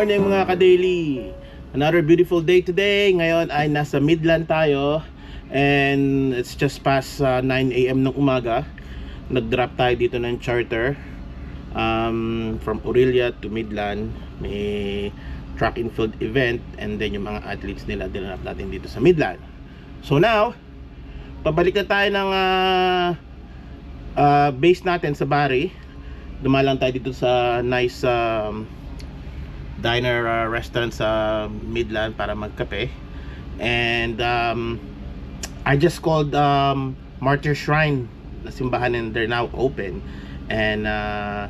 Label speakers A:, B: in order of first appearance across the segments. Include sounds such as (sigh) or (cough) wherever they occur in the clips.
A: morning mga ka-daily. Another beautiful day today. Ngayon ay nasa Midland tayo. And it's just past uh, 9am ng umaga. Nag-drop tayo dito ng charter um, From Aurelia to Midland. May track and field event And then yung mga athletes nila Dinanap natin dito sa Midland. So now Pabalik na tayo ng uh, uh, base natin sa Bari. Dumalang tayo dito sa nice um, diner uh, restaurant sa Midland para magkape. And um, I just called um, Martyr Shrine na simbahan and they're now open. And uh,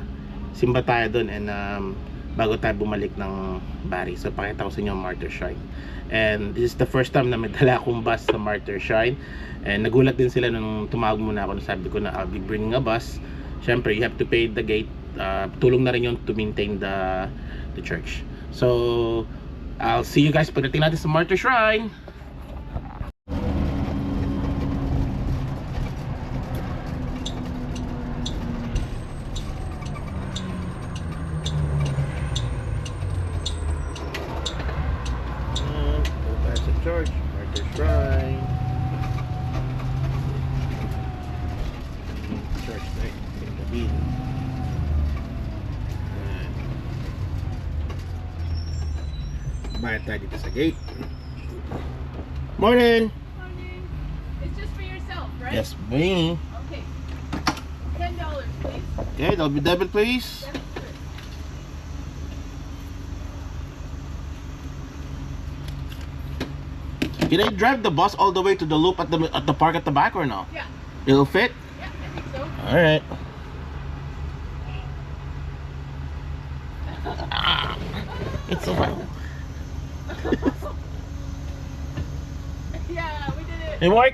A: simba tayo doon and um, bago tayo bumalik ng Bari so pakita ko sa inyo Martyr Shrine. And this is the first time na may (laughs) dala akong bus sa Martyr Shrine. And nagulat din sila nung tumawag muna ako. Sabi ko na I'll be bringing a bus. Syempre you have to pay the gate uh, tulong na rin yun to maintain the the church. So, I'll see you guys pagdating natin sa Martyr Shrine. Uh, church, Martyr Shrine. Church na yung gabi. Bayad tayo dito sa gate. Morning!
B: Morning. It's just for yourself, right?
A: Yes, me.
B: Okay. Ten dollars, please.
A: Okay, that'll be debit please.
B: Good.
A: Can I drive the bus all the way to the loop at the at the park at the back or no?
B: Yeah.
A: It'll fit?
B: Yeah, I think so.
A: Alright. (laughs) It's so fun. (laughs)
B: Yeah, we did it.
A: Hey Mark,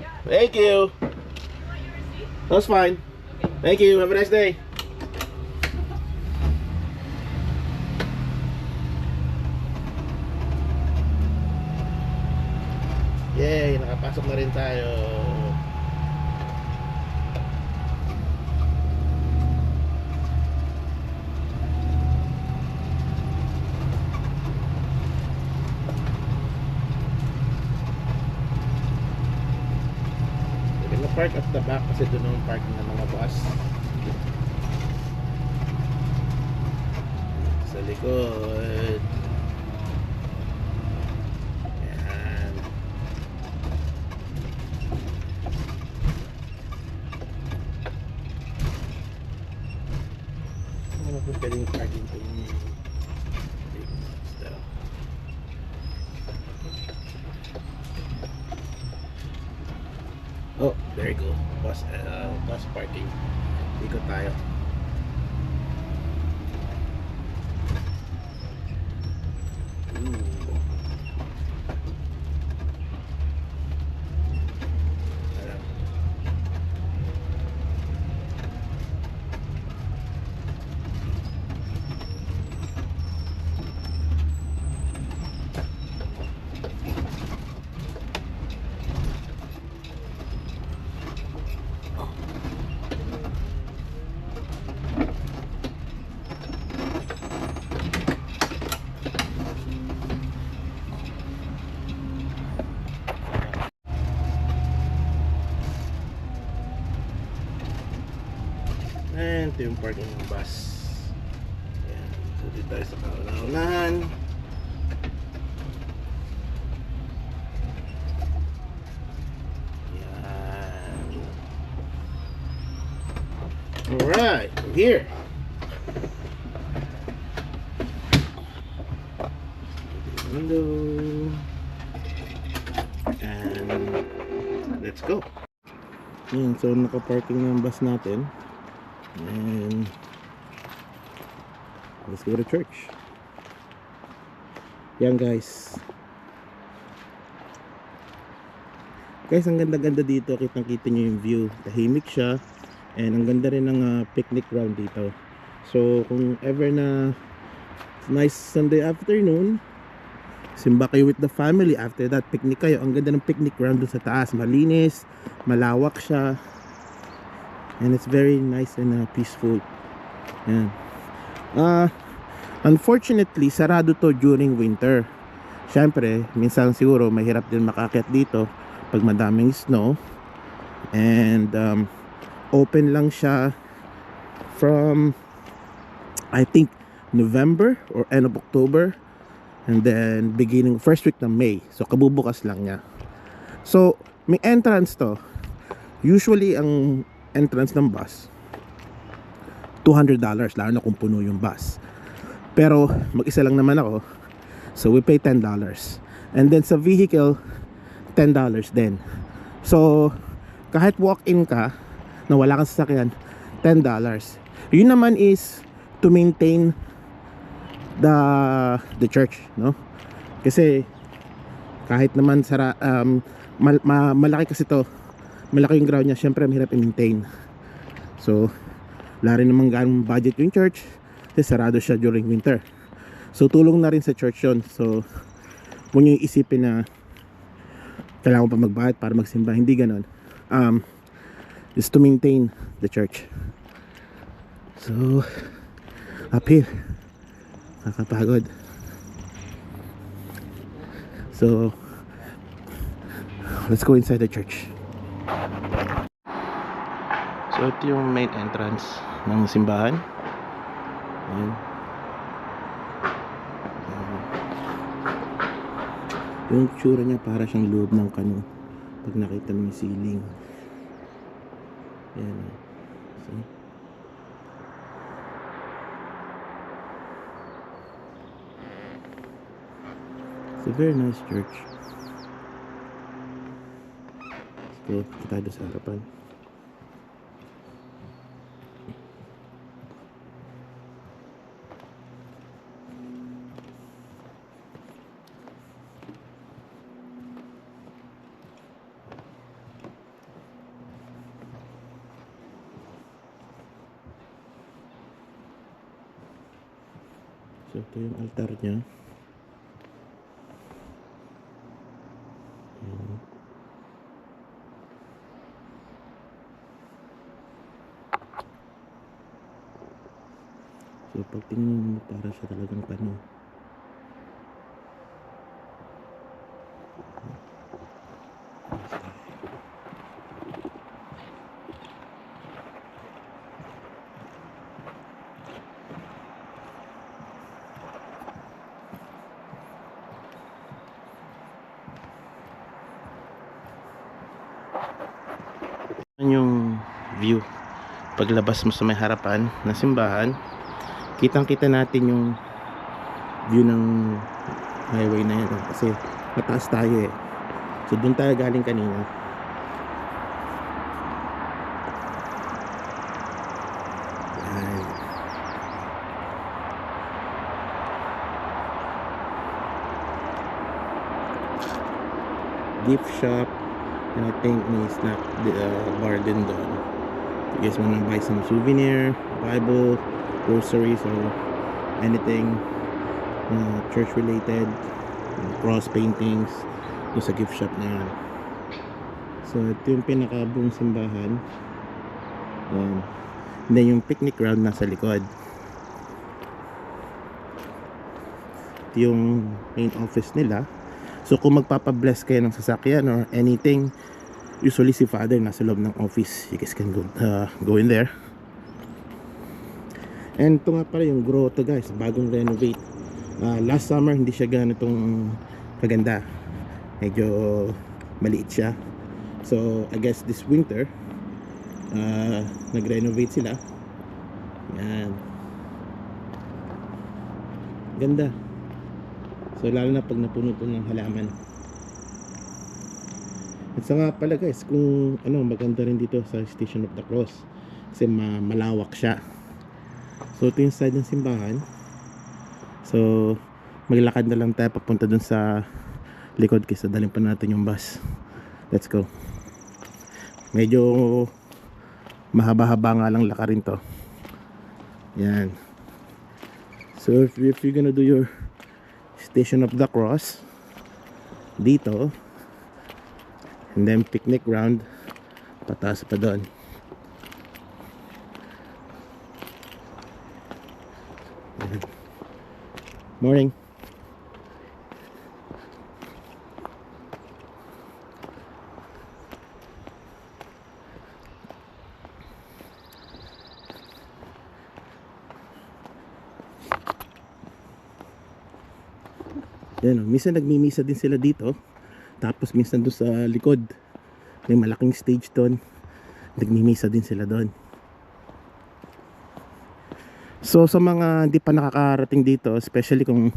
B: Yeah.
A: thank you.
B: You?
A: That's fine.
B: Okay.
A: Thank you. Have a nice day. (laughs) Yay! Nakapasok na rin tayo. Na-park at the back kasi doon ang parking ng mga bus. Sa likod. Yan. Ano po pwedeng parking po yung stuff. Oh, there you go. Bus, uh, bus parking. Ikot tayo. Ooh. Ayan. And ito yung parking ng bus. Ayan. So dito tayo sa kaunahan. Ayan. Alright, we're here. Window. And let's go. Ayan, so naka-parking na yung bus natin. And let's go to church. Yan guys. Guys, ang ganda-ganda dito. Kitang-kita nyo yung view. Tahimik siya. And ang ganda rin ng ah, picnic ground dito. So, kung ever na nice Sunday afternoon, simba kayo with the family. After that, picnic kayo. Ang ganda ng picnic ground dun sa taas. Malinis, malawak siya. And it's very nice and uh, peaceful. Yan. Ah, Unfortunately, sarado to during winter. Siyempre, minsan siguro mahirap din makakit dito pag madaming snow. And um, open lang siya from I think November or end of October and then beginning first week ng May. So kabubukas lang niya. So may entrance to. Usually ang entrance ng bus $200 lalo na kung puno yung bus. Pero mag-isa lang naman ako. So we pay $10. And then sa vehicle $10 din. So kahit walk-in ka na wala kang sasakyan $10. Yun naman is to maintain the the church, no? Kasi kahit naman sara um, mal, ma- malaki kasi to malaki yung ground niya. Syempre mahirap i-maintain. So wala rin naman ganong budget yung church. Kasi sarado siya during winter. So tulong na rin sa church yun. So huwag nyo isipin na kailangan pa magbayad para magsimba. Hindi ganon um, is to maintain the church. So uphill. Nakapagod so let's go inside the church so ito yung main entrance ng simbahan Ayan. Yung tsura niya para siyang loob ng kano pag nakita mo yung ceiling Ayan. See? It's a very nice church. So, kita doon sa harapan. So, ito yung altar niya. Ayan. So pag tingnan mo para siya talagang pano. Yung view. Paglabas mo sa may harapan ng simbahan kitang kita natin yung view ng highway na yan kasi mataas tayo eh. So doon tayo galing kanina. Gift shop and I think may snack uh, bar din doon. You guys wanna buy some souvenir bible groceries or anything uh, church related cross paintings doon sa gift shop na yan. So ito yung pinakabuong simbahan. Um, then yung picnic ground nasa likod. Ito yung main office nila so kung magpapabless kayo ng sasakyan or anything usually si father nasa loob ng office. You guys can go, uh, go in there. And ito nga pala yung grotto guys. Bagong renovate. Uh, last summer hindi siya ganitong kaganda. Medyo maliit siya. So I guess this winter uh, nag-renovate sila. Yan. Ganda so lalo na pag napuno po ng halaman at sa nga pala guys, kung ano, maganda rin dito sa Station of the Cross. Kasi ma malawak siya. So ito yung side ng simbahan. So maglakad na lang tayo papunta dun sa likod kaysa dalhin pa natin yung bus. Let's go. Medyo mahaba-haba nga lang lakarin to. Yan. So if, if you're gonna do your Station of the Cross dito and then picnic ground pataas pa doon. Morning. Yan, minsan nagmimisa din sila dito. Tapos minsan doon sa likod, may malaking stage doon. Nagmimisa din sila doon. So sa mga hindi pa nakakarating dito, especially kung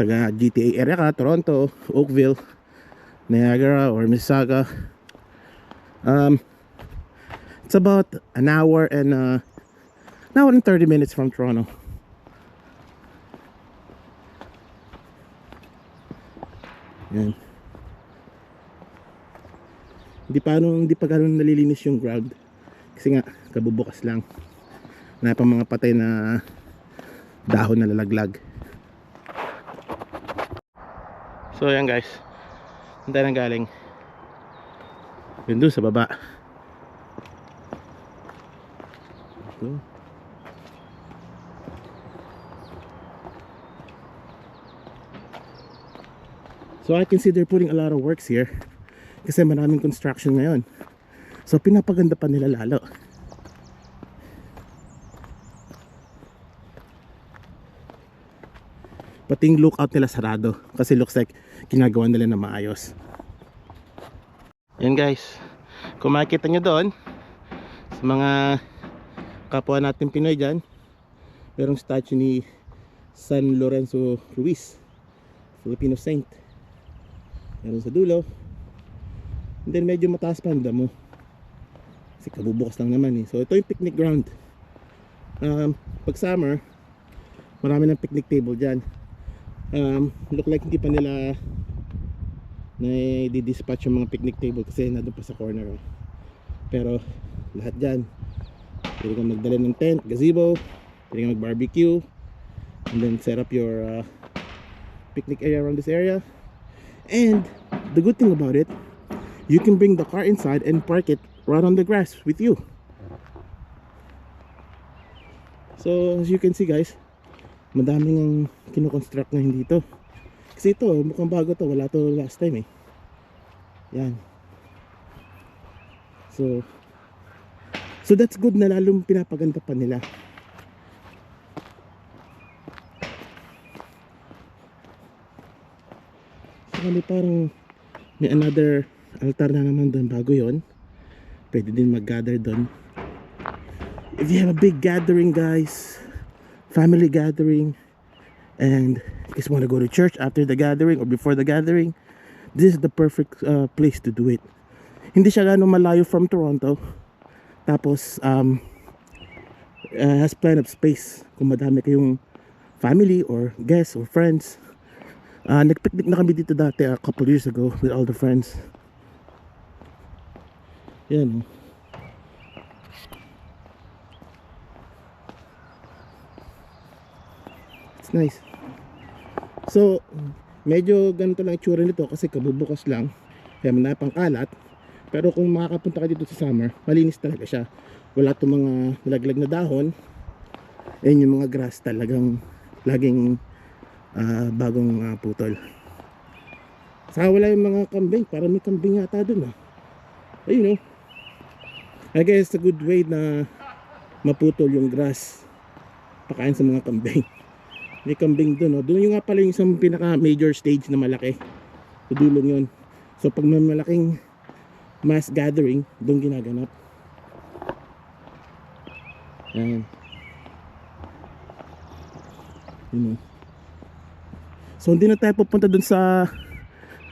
A: taga GTA area ka, Toronto, Oakville, Niagara, or Mississauga, um, it's about an hour and uh, an hour and 30 minutes from Toronto. Yan. Hindi pa ano, hindi pa ganun nalilinis yung ground. Kasi nga, kabubukas lang. Wala pang mga patay na dahon na lalaglag. So yan guys. Saan tayo nang galing? Yun doon sa baba. Ito. So I consider putting a lot of works here kasi maraming construction ngayon. So pinapaganda pa nila lalo. Pati yung lookout nila sarado kasi looks like ginagawa nila na maayos. Yan guys. Kung makikita nyo doon sa mga kapwa natin Pinoy dyan merong statue ni San Lorenzo Ruiz Filipino saint meron sa dulo. And then medyo mataas pa ang damo. Kasi kabubukas lang naman eh. So ito yung picnic ground. Um, pag summer marami ng picnic table dyan. Um, look like hindi pa nila na di-dispatch yung mga picnic table kasi nandun pa sa corner oh. pero lahat dyan. Pwede kang magdala ng tent, gazebo. Pwede kang mag barbecue and then set up your uh, picnic area around this area and the good thing about it you can bring the car inside and park it right on the grass with you. So as you can see guys madaming ang kinoconstruct ngayon dito. Kasi ito mukhang bago to. Wala to last time eh. Yan. So so that's good na lalong pinapaganda pa nila may parang may another altar na naman doon bago yon pwede din mag-gather doon. If you have a big gathering guys family gathering and just want to go to church after the gathering or before the gathering this is the perfect uh, place to do it. Hindi siya gano'ng malayo from Toronto. Tapos um, uh, has plenty of space kung madami kayong family or guests or friends uh, nagpicnic na kami dito dati a couple years ago with all the friends yan oh. It's nice. So, medyo ganito lang itsura nito kasi kabubukas lang. Kaya manay pang kalat. Pero kung makakapunta ka dito sa summer, malinis talaga siya. Wala itong mga nalaglag na dahon. And yung mga grass talagang laging ah, bagong ah, putol. Saka wala yung mga kambing. Parang may kambing yata dun ah. Ayun oh. I guess a good way na maputol yung grass. Pakain sa mga kambing. (laughs) May kambing doon. Oh. Doon yung nga pala yung isang pinaka major stage na malaki. Sa dulong yun. So pag may malaking mass gathering, doon ginaganap. Ayan. Yun oh. So hindi na tayo pupunta doon sa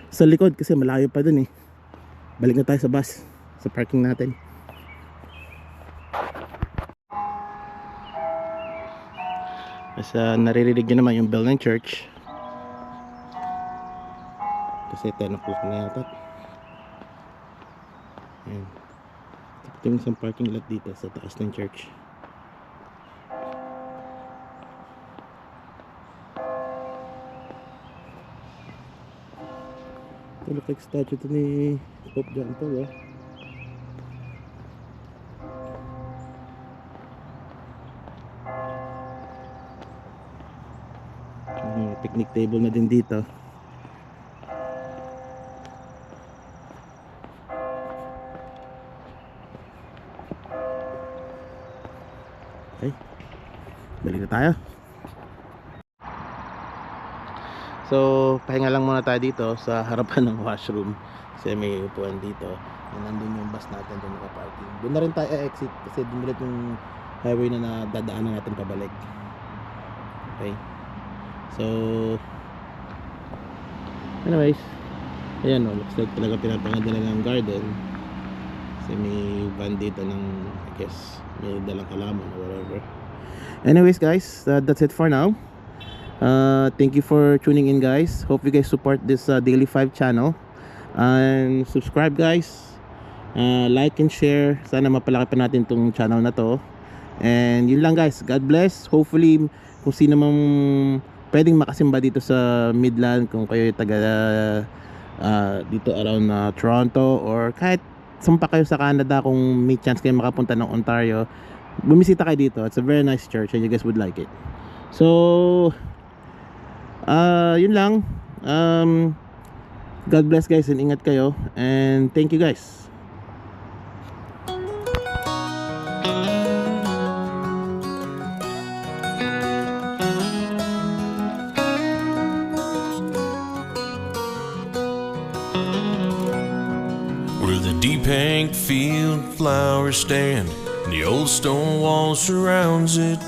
A: sa likod kasi malayo pa doon eh. Balik na tayo sa bus sa parking natin. Basta naririnig nyo naman yung bell ng church. Kasi 10 o'clock na yata. Ayan. Ito yung parking lot dito sa taas ng church. Like statue to ni Pope John Paul oh. Ano table na din dito. Okay. Balik na tayo. So, pahinga lang muna tayo dito sa (laughs) harapan ng washroom. Kasi may upuan dito. And nandun yung bus natin doon nakaparking. Doon na rin tayo exit kasi doon ulit yung highway na nadadaanan natin pabalik. Okay. So, anyways, ayan o, looks like talaga pinapanganda na ng garden. Kasi may van dito ng, I guess, may dalang kalaman or whatever. Anyways guys, uh, that's it for now. Uh, thank you for tuning in guys. Hope you guys support this uh, Daily 5 channel. And subscribe guys. Uh, like and share. Sana mapalaki pa natin tong channel na to. And yun lang guys. God bless. Hopefully kung sino mang pwedeng makasimba dito sa Midland kung kayo taga uh, dito around uh, Toronto or kahit saan pa kayo sa Canada kung may chance kayo makapunta ng Ontario bumisita kayo dito it's a very nice church and you guys would like it so uh, yun lang. Um, God bless guys and ingat kayo. And thank you guys.
C: Where the deep hang field flowers stand, and the old stone wall surrounds it.